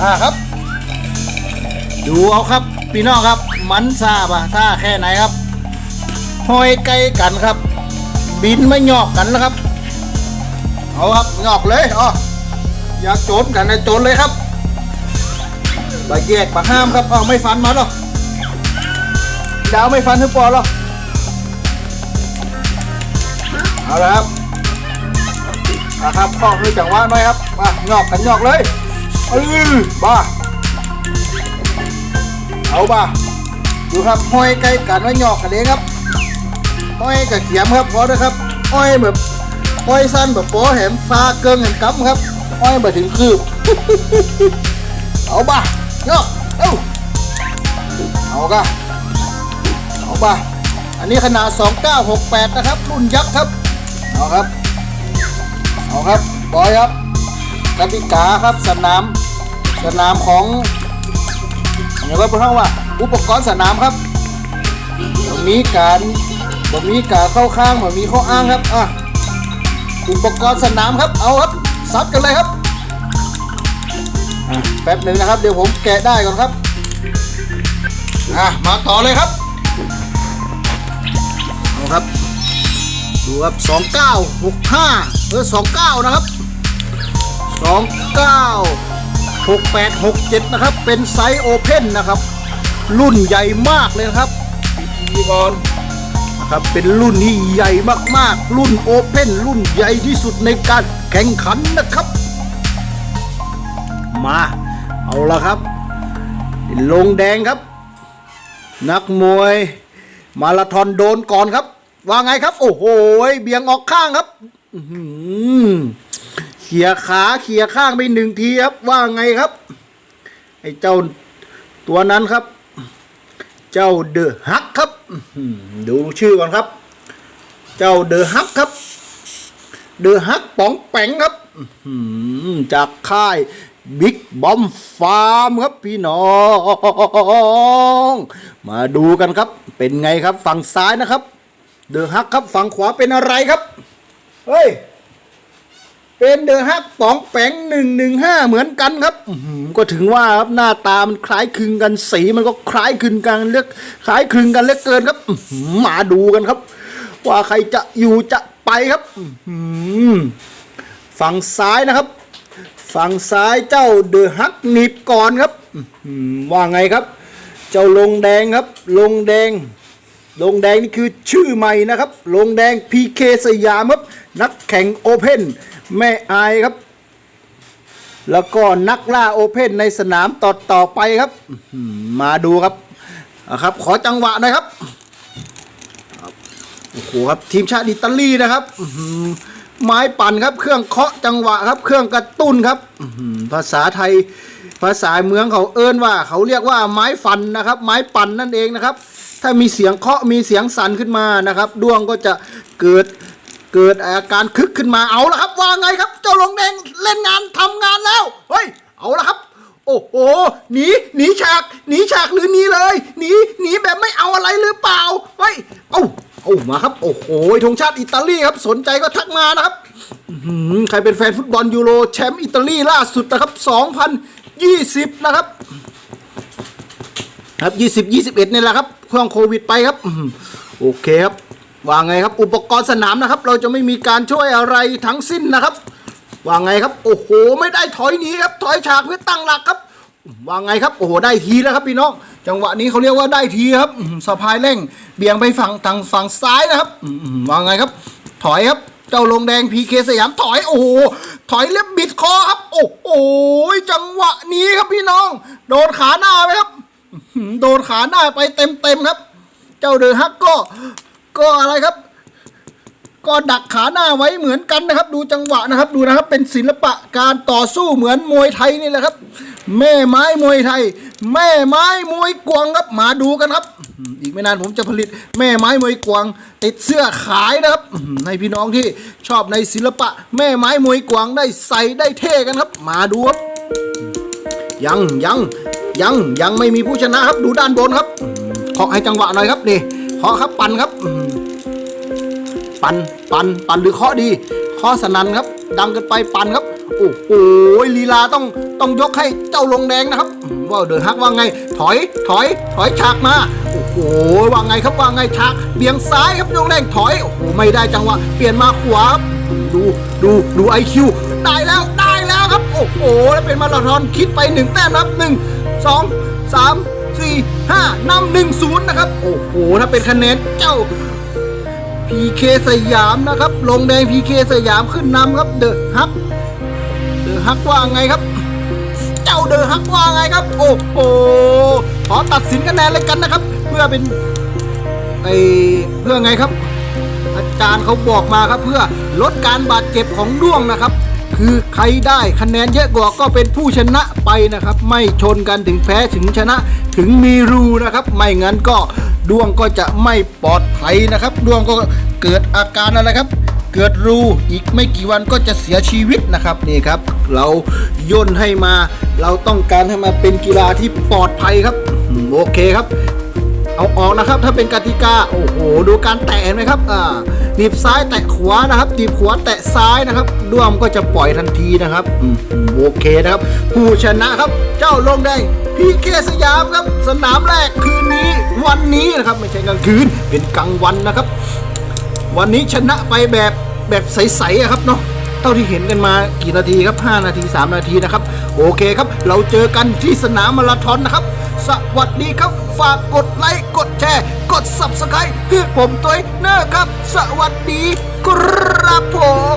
อ่าครับ ดูเอาครับพี่น้องครับ มันซาบะซาแค่ไหนครับห้อยไกลกันครับ บินไม่หยอกกันแล้วครับ เอาครับหยอกเลยอ๋ออยากโจนกันในโจนเลยครับบาแยกบาห้ามครับอ๋อไม่ฟันมาหรอกดาวไม่ฟันถึงปอหรอกเอาละครับนะครับข้อมือจังหวะหน่อยครับมาหยอกกันหยอกเลย เออบ้าเอาบ่าดูครับห้อยใกล้กันไว้หยอกกันเองครับห้อยกับเขียมครับพอด้วยครับห้อยแบบห้อยสั้นแบบโป้แหมฟาเกิงเห็นกั๊ครับห้อยแบบถึงคืบเอาบ่าเนาะเอ้าเอากะเอาบ่าอันนี้ขนาด 2968 นะครับ รุ่นยักษ์ครับเอาครับเอาครับบอยครับกติกาครับสนาม สนามของอย่างว่าพวกเราว่า อุปกรณ์สนามครับบ่มีการบ่มีการเข้าข้างบ่มีข้ออ้างครับอะอุปกรณ์สนามครับเอาครับซัดกันเลยครับแป๊บหนึ่งนะครับ เดี๋ยวผมแกะได้ก่อนครับอะมาต่อเลยครับเอาครับดูครับ2965เออ29นะครับ29 6867 นะครับ เป็นไซส์โอเพนนะครับ รุ่นใหญ่มากเลยนะครับพี่บอลนะครับ เป็นรุ่นที่ใหญ่มากๆ รุ่นโอเพนรุ่นใหญ่ที่สุดในการแข่งขันนะครับ มา เอาละครับ ลงแดงครับ นักมวย มาราธอนโดนก่อนครับ ว่าไงครับ โอ้โห เบี่ยงออกข้างครับ อื้อหือ เขี่ยขาเขี่ยข้างไปหนึ่งทีครับ ว่าไงครับ ไอ้เจ้าตัวนั้นครับ เจ้าเดอะฮักครับดูชื่อก่อนครับ เจ้าเดอะฮักครับ เดอะฮักป๋องแปงครับจากค่ายบิ๊กบอมฟาร์มครับพี่น้อง มาดูกันครับ เป็นไงครับฝั่งซ้ายนะครับ เดอะฮักครับฝั่งขวาเป็นอะไรครับ เฮ้ย เป็นเดอะฮักปองแปงหนึ่งหนึ่งห้าเหมือนกันครับก็ถึงว่าครับหน้าตามันคล้ายคลึงกันสีมันก็คล้ายคลึงกันเลือกคล้ายคลึงกันเลือเกินครับมาดูกันครับ ว่าใครจะอยู่จะไปครับฝั่งซ้ายนะครับ ฝั่งซ้ายเจ้าเดอะฮักหนีบก่อนครับว่าไงครับ เจ้าลงแดงครับ ลงแดง ลงแดงนี่คือชื่อใหม่นะครับ ลงแดง PK สยามครับ นักแข่งโอเพนแม่อายครับ แล้วก็นักล่าโอเพนในสนามต่อต่อไปครับ มาดูครับครับ ขอจังหวะหน่อยครับ โอ้โหครับ ทีมชาติอิตาลีนะครับไม้ปั่นครับ เครื่องเคาะจังหวะครับ เครื่องกระตุ้นครับภาษาไทยาษาเมืองเขาเอิ้นว่า เขาเรียกว่าไม้ฟันนะครับ ไม้ปั่นนั่นเองนะครับ ถ้ามีเสียงเคาะมีเสียงสั่นขึ้นมานะครับดวงก็จะเกิดเกิดอาการคึกขึ้นมาเอาละครับ ว่าไงครับ เจ้าลงแดงเล่นงานทำงานแล้วเฮ้ยเอาละครับ โอ้โหหนีหนีฉากหนีฉากหรือหนีเลยหนีหนีแบบไม่เอาอะไรหรือเปล่าเฮ้ยเอาเอามาครับ โอ้โหธงชาติอิตาลีครับสนใจก็ทักมานะครับใครเป็นแฟนฟุตบอลยูโรแชมป์อิตาลีล่าสุดนะครับ 2020นะครับ ครับ20 21นี่แหละครับช่วงโควิดไปครับโอเคครับว่าไงครับ อุปกรณ์สนามนะครับ เราจะไม่มีการช่วยอะไรทั้งสิ้นนะครับว่าไงครับ โอ้โห ไม่ได้ถอยหนีครับ ถอยฉากเพื่อตั้งหลักครับว่าไงครับ โอ้โห ได้ทีแล้วครับพี่น้อง จังหวะนี้เขาเรียกว่าได้ทีครับสะพายเร่ง เบี่ยงไปฝั่งทางฝั่งซ้ายนะครับว่าไงครับ ถอยครับ เจ้าลงแดงพีเคสยามถอย โอ้โห ถอยเล็บบิดคอครับ โอ้โหจังหวะนี้ครับพี่น้อง โดนขาหน้าไหมครับ โดนขาหน้าไปเต็มเต็มครับ เจ้าเดอฮักก็ ก็อะไรครับ ก็ดักขาหน้าไว้เหมือนกันนะครับ ดูจังหวะนะครับ ดูนะครับ เป็นศิลปะการต่อสู้เหมือนมวยไทยนี่แหละครับ แม่ไม้มวยไทย แม่ไม้มวยกวางครับ มาดูกันครับ อีกไม่นานผมจะผลิตแม่ไม้มวยกวาง ติดเสื้อขายนะครับให้พี่น้องที่ชอบในศิลปะ แม่ไม้มวยกวางได้ใส่ได้เท่กันครับ มาดูครับยังยังยังยังไม่มีผู้ชนะครับดูด้านบนครับขอให้จังหวะหน่อยครับนี่เคาะครับปั่นครับ ปั่นปั่นปั่นหรือเคาะดีเคาะสนันครับ ดังกินไปปั่นครับโอ้โหลีลาต้องต้องยกให้เจ้าลงแดงนะครับ ว่าเดินฮักว่าไง ถอยถอยถอยฉากมาโอ้ โหว่าไงครับว่าไงฉากเบี่ยงซ้ายครับลงแดงถอย โอ้โหไม่ได้จังหวะเปลี่ยนมาขวาดูดูดูไอคิวได้แล้วได้แล้วครับ โอ้โหแล้วเป็นมาราธอนคิดไปหนึ่งแต้มนะครับหนึ่งสองสามสี่ห้านำหนึ่งศูนย์นะครับ โอ้โหถ้าเป็นคะแนนเจ้าพีเคสยามนะครับ ลงแดงพีเคสยามขึ้นนำครับ เดอะฮักเดอะฮักว่าไงครับ เจ้าเดอะฮักว่าไงครับ โอ้โห อตัดสินคะแนนเลยกันนะครับ เพื่อเป็นไอเพื่อไงครับ อาจารย์เขาบอกมาครับ เพื่อลดการบาดเจ็บของด้วงนะครับ คือใครได้คะแนนเยอะกว่าก็เป็นผู้ชนะไปนะครับ ไม่ชนกันถึงแพ้ถึงชนะถึงมีรูนะครับ ไม่งั้นก็ด้วงก็จะไม่ปลอดภัยนะครับด้วงก็เกิดอาการอะไรครับ เกิดรูอีกไม่กี่วันก็จะเสียชีวิตนะครับนี่ครับ เราย่นให้มา เราต้องการให้มาเป็นกีฬาที่ปลอดภัยครับโอเคครับเอาออกนะครับถ้าเป็นกติกาโอ้โหดูการแตะเห็นไหมครับอ่าหนีบซ้ายแตะขวานะครับหนีบขวาแตะซ้ายนะครับด้วมก็จะปล่อยทันทีนะครับโอเคนะครับ ผู้ชนะครับ เจ้าลงแดงพีเคสยามครับ สนามแรกคืนนี้ วันนี้นะครับไม่ใช่กลางคืนเป็นกลางวันนะครับ วันนี้ชนะไปแบบ แบบใสๆอะครับเนาะเท่าที่เห็นกันมากี่นาทีครับ 5 นาที 3 นาทีนะครับ โอเคครับ เราเจอกันที่สนามมาราธอนนะครับ สวัสดีครับ ฝากกดไลค์ กดแชร์ กด subscribe เพื่อผมตัวเนอร์ครับ สวัสดีครับผม